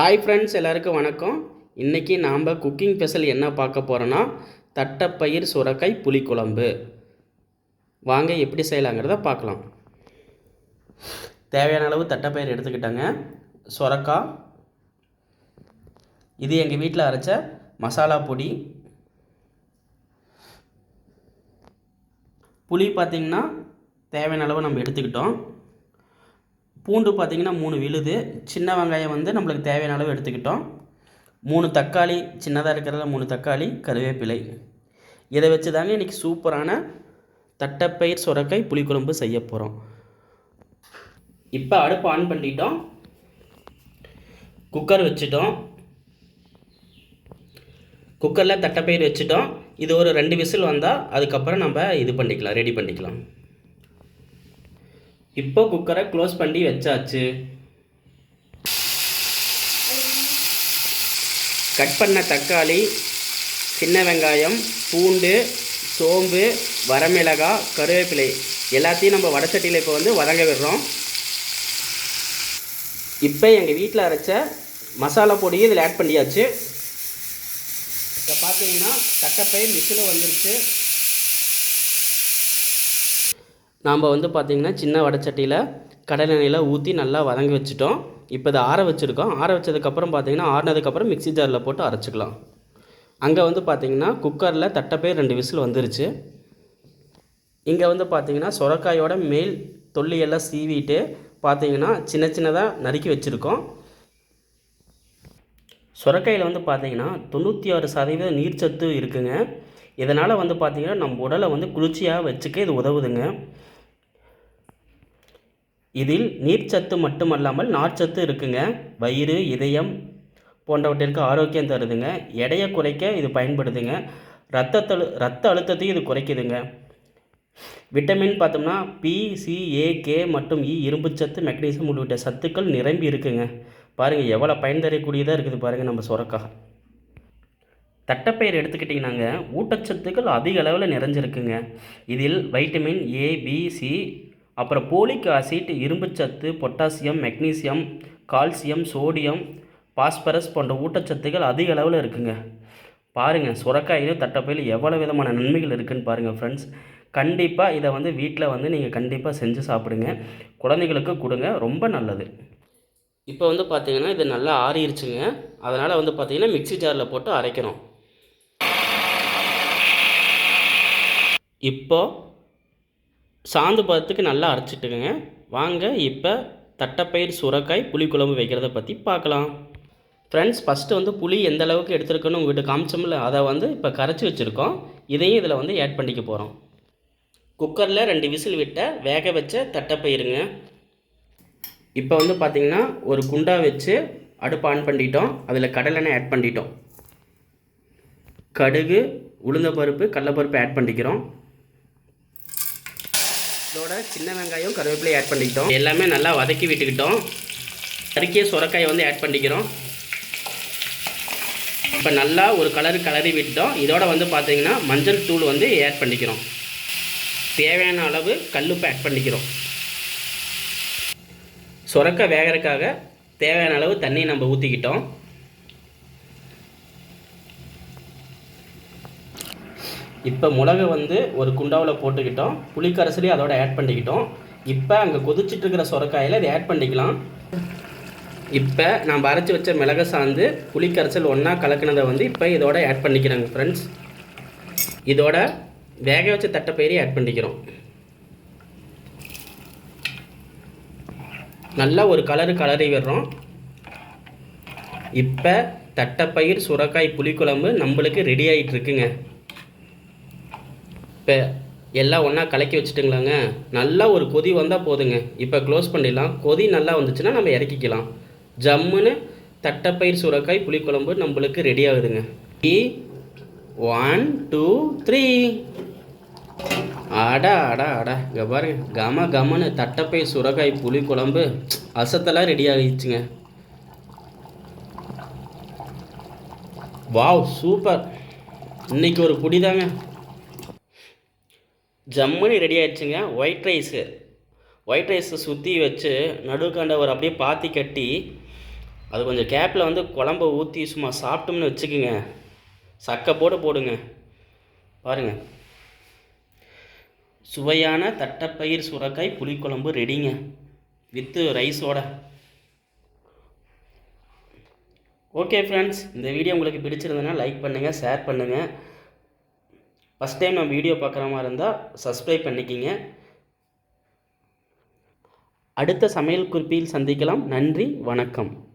Hi friends எல்லாருக்கும் வணக்கம். இன்றைக்கி நாம் குக்கிங் ஸ்பெஷல் என்ன பார்க்க போகிறோன்னா தட்டைப்பயிர் சுரக்காய் புளிக்குழம்பு வாங்க எப்படி செய்யலாங்கிறத பார்க்கலாம். தேவையான அளவு தட்டைப்பயிர் எடுத்துக்கிட்டாங்க. சுரக்காய். இது எங்கள் வீட்டில் அரைச்ச மசாலா பொடி. புளி பார்த்திங்கன்னா தேவையான அளவு நம்ம எடுத்துக்கிட்டோம். பூண்டு பார்த்திங்கன்னா மூணு விழுது. சின்ன வெங்காயம் வந்து நம்மளுக்கு தேவையான அளவு எடுத்துக்கிட்டோம். மூணு தக்காளி சின்னதாக இருக்கிறதுல மூணு தக்காளி கருவேப்பிலை. இதை வச்சு தாங்க இன்றைக்கி சூப்பரான தட்டைப்பயிர் சுரக்காய் புளிக்குழம்பு செய்ய போகிறோம் இப்போ அடுப்பு ஆன் பண்ணிட்டோம். குக்கர் வச்சுட்டோம். குக்கரில் தட்டைப்பயிர் வச்சுட்டோம். இது ஒரு ரெண்டு விசில் வந்தால் அதுக்கப்புறம் நம்ம இது பண்ணிக்கலாம் ரெடி பண்ணிக்கலாம். இப்போ குக்கரை க்ளோஸ் பண்ணி வச்சாச்சு. கட் பண்ண தக்காளி சின்ன வெங்காயம் பூண்டு சோம்பு வரமிளகாய் கருவேப்பிலை. எல்லாத்தையும் நம்ம வடச்சட்டியில் இப்போ வந்து வதங்க விடுறோம். இப்போ எங்கள் வீட்டில் அரைச்ச மசாலா பொடியை இதில் ஆட் பண்ணியாச்சு. இப்போ பார்த்தீங்கன்னா தட்டைப்பயிர் மிஷில் வந்துருச்சு. நாம் வந்து பார்த்திங்கன்னா சின்ன வடச்சட்டியில் கடலை எண்ணெயில் ஊற்றி நல்லா வதங்கி வச்சுட்டோம். இப்போ இதை ஆற வச்சுருக்கோம். ஆற வச்சதுக்கப்புறம் பார்த்திங்கன்னா ஆறினதுக்கப்புறம் மிக்ஸி ஜாரில் போட்டு அரைச்சிக்கலாம். அங்கே வந்து பார்த்திங்கன்னா குக்கரில் தட்டப்பே ரெண்டு விசில் வந்துருச்சு. இங்கே வந்து பார்த்திங்கன்னா சுரக்காயோட மேல் தொல்லியெல்லாம் சீவிட்டு பார்த்திங்கன்னா சின்ன சின்னதாக நறுக்கி வச்சுருக்கோம். சுரக்காயில் வந்து பார்த்திங்கன்னா தொண்ணூற்றி ஆறு சதவீத நீர்ச்சத்து இருக்குங்க. இதனால் வந்து பார்த்திங்கன்னா நம்ம உடலை வந்து குளிர்ச்சியாக வச்சுக்க இது உதவுதுங்க. இதில் நீர்ச்சத்து மட்டுமல்லாமல் நார்ச்சத்து இருக்குங்க. வயிறு இதயம் போன்றவற்றிற்கு ஆரோக்கியம் தருதுங்க. எடையை குறைக்க இது பயன்படுதுங்க. ரத்தத்தழு ரத்த அழுத்தத்தையும் இது குறைக்குதுங்க. விட்டமின் பார்த்தோம்னா பி சி ஏ கே மற்றும் e இ இரும்புச்சத்து மெக்னீசியம் உள்ளிட்ட சத்துக்கள் நிரம்பி இருக்குங்க. பாருங்கள் எவ்வளோ பயன் தரக்கூடியதாக இருக்குது பாருங்கள் நம்ம சுரக்காக. தட்டைப்பயிர் எடுத்துக்கிட்டிங்கனாங்க ஊட்டச்சத்துக்கள் அதிக அளவில் நிறைஞ்சிருக்குங்க. இதில் வைட்டமின் ஏ பி சி அப்புறம் போலிக் ஆசிட் இரும்புச்சத்து potassium magnesium calcium sodium phosphorus போன்ற ஊட்டச்சத்துக்கள் அதிக அளவில் இருக்குங்க. பாருங்கள் சுரக்காயிலும் தட்டைப்பயிலும் எவ்வளோ விதமான நன்மைகள் இருக்குதுன்னு பாருங்கள் ஃப்ரெண்ட்ஸ் கண்டிப்பாக இதை வந்து வீட்டில் வந்து நீங்கள் கண்டிப்பாக செஞ்சு சாப்பிடுங்க. குழந்தைங்களுக்கு கொடுங்க ரொம்ப நல்லது. இப்போ வந்து பார்த்தீங்கன்னா இது நல்லா ஆறிடுச்சுங்க அதனால் வந்து பார்த்தீங்கன்னா மிக்ஸி ஜாரில் போட்டு அரைக்கணும். இப்போது சாந்து பதத்துக்கு நல்லா அரைச்சிட்டுங்க வாங்க இப்போ தட்டைப்பயிர் சுரக்காய் புளிக்குழம்பு வைக்கிறத பற்றி பார்க்கலாம். ஃப்ரெண்ட்ஸ் ஃபஸ்ட்டு வந்து புளி எந்த அளவுக்கு எடுத்துருக்குன்னு உங்கள்கிட்ட காமிச்சோம்ல அதை வந்து இப்போ கரைச்சி வச்சுருக்கோம். இதையும் இதில் வந்து ஆட் பண்ணிக்க போகிறோம் குக்கரில் ரெண்டு விசில் விட்ட வேக வச்ச தட்டைப்பயிருங்க. இப்போ வந்து பார்த்திங்கன்னா ஒரு குண்டா வச்சு அடுப்பு ஆன் பண்ணிட்டோம். அதில் கடலெண்ணெய் ஆட் பண்ணிட்டோம். கடுகு உளுந்தப்பருப்பு கடலப்பருப்பு ஆட் பண்ணிக்கிறோம். இதோட சின்ன வெங்காயம் கருவேப்பிலை ஆட் பண்ணிக்கிட்டோம். எல்லாமே நல்லா வதக்கி விட்டுக்கிட்டோம். அரிக்கிய சுரக்காயை வந்து ஆட் பண்ணிக்கிறோம். இப்போ நல்லா ஒரு கலர் கலரி விட்டோம். இதோட வந்து பார்த்தீங்கன்னா மஞ்சள் தூள் வந்து ஆட் பண்ணிக்கிறோம். தேவையான அளவு கல்லுப்பு ஆட் பண்ணிக்கிறோம். சுரக்க வேகிறதுக்காக தேவையான அளவு தண்ணி நம்ம ஊற்றிக்கிட்டோம் இப்போ மிளகை வந்து ஒரு குண்டாவில் போட்டுக்கிட்டோம். புளிக்கரசலையும் அதோட ஆட் பண்ணிக்கிட்டோம். இப்போ அங்கே கொதிச்சுட்டு இருக்கிற சுரக்காயில் இதை ஆட் பண்ணிக்கலாம். இப்போ நம்ம அரைச்சி வச்ச மிளகு சாந்து புளிக்கரைசல் ஒன்றா கலக்கினதை வந்து இப்போ இதோட ஆட் பண்ணிக்கிறாங்க ஃப்ரெண்ட்ஸ் இதோட வேக வச்ச தட்டைப்பயிரி ஆட் பண்ணிக்கிறோம். நல்லா ஒரு கலரு கலரி விடுறோம். இப்போ தட்டைப்பயிர் சுரக்காய் புளிக்குழம்பு நம்மளுக்கு ரெடி ஆகிட்டு இருக்குங்க இப்போ எல்லாம் ஒன்றா கலக்கி வச்சுட்டுங்களாங்க? நல்லா ஒரு கொதி வந்தால் போதுங்க. இப்போ க்ளோஸ் பண்ணிடலாம். கொதி நல்லா வந்துச்சுன்னா நம்ம இறக்கிக்கலாம். ஜம்முன்னு தட்டைப்பயிர் சுரக்காய் புளிக்குழம்பு நம்மளுக்கு ரெடி ஆகுதுங்க. டி ஒன் டூ த்ரீ அடா அடா அடா. இங்கே பாருங்க. கம கமனு தட்டைப்பை சுரக்காய் புளி குழம்பு அசத்தெல்லாம் ரெடி ஆகிடுச்சுங்க. வாவ் சூப்பர் இன்னைக்கு ஒரு புடி தாங்க ஜம்முன்னு ரெடி ஆயிடுச்சுங்க. ஒயிட் ரைஸு ஒயிட் ரைஸை சுற்றி வச்சு நடுக்காண்ட ஒரு அப்படியே பாத்தி கட்டி அது கொஞ்சம் கேப்பில் வந்து குழம்ப ஊற்றி சும்மா சாப்பிட்டோம்னு வச்சுக்கோங்க. சக்கை போட்டு போடுங்க. பாருங்க. சுவையான தட்டைப்பயிர் சுரக்காய் புளிக்குழம்பு ரெடிங்க வித்து ரைஸோட ஓகே ஃப்ரெண்ட்ஸ் இந்த வீடியோ உங்களுக்கு பிடிச்சிருந்ததுன்னா லைக் பண்ணுங்கள் ஷேர் பண்ணுங்கள் ஃபஸ்ட் டைம் நம்ம வீடியோ பார்க்குற மாதிரி இருந்தால் சப்ஸ்கிரைப் பண்ணிக்கிங்க. அடுத்த சமையல் குறிப்பில் சந்திக்கலாம். நன்றி வணக்கம்.